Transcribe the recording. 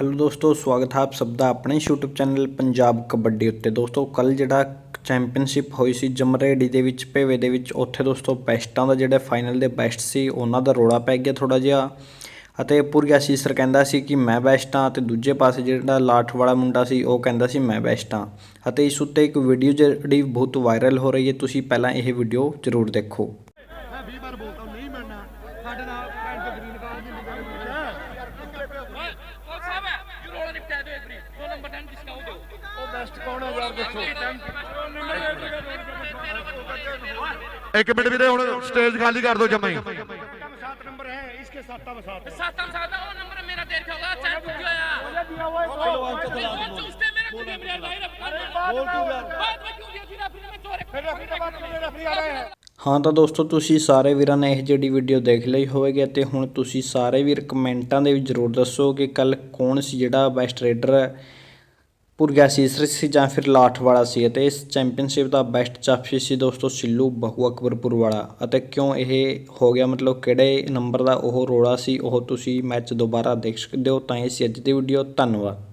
Hello ਦੋਸਤੋ, ਸਵਾਗਤ ਹੈ ਆਪ ਸਭ ਦਾ ਆਪਣੇ YouTube ਚੈਨਲ ਪੰਜਾਬ ਕਬੱਡੀ ਉੱਤੇ। ਦੋਸਤੋ, ਕੱਲ ਜਿਹੜਾ ਚੈਂਪੀਅਨਸ਼ਿਪ ਹੋਈ ਸੀ ਜਮਰੇਡੀ ਦੇ ਵਿੱਚ, ਭੇਵੇ ਦੇ ਵਿੱਚ, ਉੱਥੇ ਦੋਸਤੋ ਬੈਸਟਾਂ ਦਾ ਜਿਹੜਾ ਫਾਈਨਲ ਦੇ ਬੈਸਟ ਸੀ, ਉਹਨਾਂ ਦਾ ਰੋਲਾ ਪੈ ਗਿਆ ਥੋੜਾ ਜਿਹਾ। ਅਤੇ ਪੂਰੀਆ ਸੀਸਰ ਕਹਿੰਦਾ ਸੀ ਕਿ ਮੈਂ ਬੈਸਟ ਹਾਂ ਤੇ ਦੂਜੇ ਪਾਸੇ ਜਿਹੜਾ ਲਾਠ ਵਾਲਾ ਮੁੰਡਾ ਸੀ, ਉਹ ਕਹਿੰਦਾ ਸੀ ਮੈਂ ਬੈਸਟ ਹਾਂ। ਅਤੇ ਇਸ ਉੱਤੇ ਇੱਕ ਵੀਡੀਓ ਜਿਹੜੀ ਬਹੁਤ ਵਾਇਰਲ ਹੋ ਰਹੀ ਹੈ, ਤੁਸੀਂ ਪਹਿਲਾਂ ਇਹ ਵੀਡੀਓ ਜ਼ਰੂਰ ਦੇਖੋ। ਮੈਂ 20 ਵਾਰ ਬੋਲਦਾ, ਨਹੀਂ ਮੰਨਣਾ। ਸਾਡੇ ਨਾਲ ਭੈਣ ਗ੍ਰੀਨ ਕਾਰਡ ਨਹੀਂ ਨਿਕਲਦਾ ਬੈਸਟ ਕੌਣ ਹੈ ਯਾਰ ਦੱਸੋ? ਇੱਕ ਮਿੰਟ ਵੀਰੇ ਹੁਣ ਸਟੇਜ ਖਾਲੀ ਕਰ ਦਿਓ ਜਮਾ ਹਾਂ। ਤਾਂ ਦੋਸਤੋ ਤੁਸੀਂ ਸਾਰੇ ਵੀਰਾਂ ਨੇ ਇਹ ਜਿਹੜੀ ਵੀਡੀਓ ਦੇਖ ਲਈ ਹੋਵੇਗੀ ਤੇ ਹੁਣ ਤੁਸੀਂ ਸਾਰੇ ਵੀਰ ਕਮੈਂਟਾਂ ਦੇ ਵਿੱਚ ਜ਼ਰੂਰ ਦੱਸੋ ਕਿ ਕੱਲ ਕੌਣ ਸੀ ਜਿਹੜਾ ਬੈਸਟ ਰੇਡਰ ਹੈ। ਸੀਸਰ ਸੀ ਜਾਂ ਫਿਰ ਲਾਠ ਵਾਲਾ ਸੀ ਅਤੇ ਇਸ ਚੈਂਪੀਅਨਸ਼ਿਪ ਦਾ ਬੈਸਟ ਚਾਪੀ ਸੀ ਦੋਸਤੋ ਸਿੱਲੂ ਬਹੁ ਅਕਬਰਪੁਰ ਵਾਲਾ। ਅਤੇ ਕਿਉਂ ਇਹ ਹੋ ਗਿਆ? ਮਤਲਬ ਕਿਹੜੇ ਨੰਬਰ ਦਾ ਉਹ ਰੋਲਾ ਸੀ? ਉਹ ਤੁਸੀਂ ਮੈਚ ਦੁਬਾਰਾ ਦੇਖ ਸਕਦੇ ਹੋ, ਤਾਂ ਇਹ ਸੀ ਅੱਜ ਦੀ ਵੀਡੀਓ ਧੰਨਵਾਦ।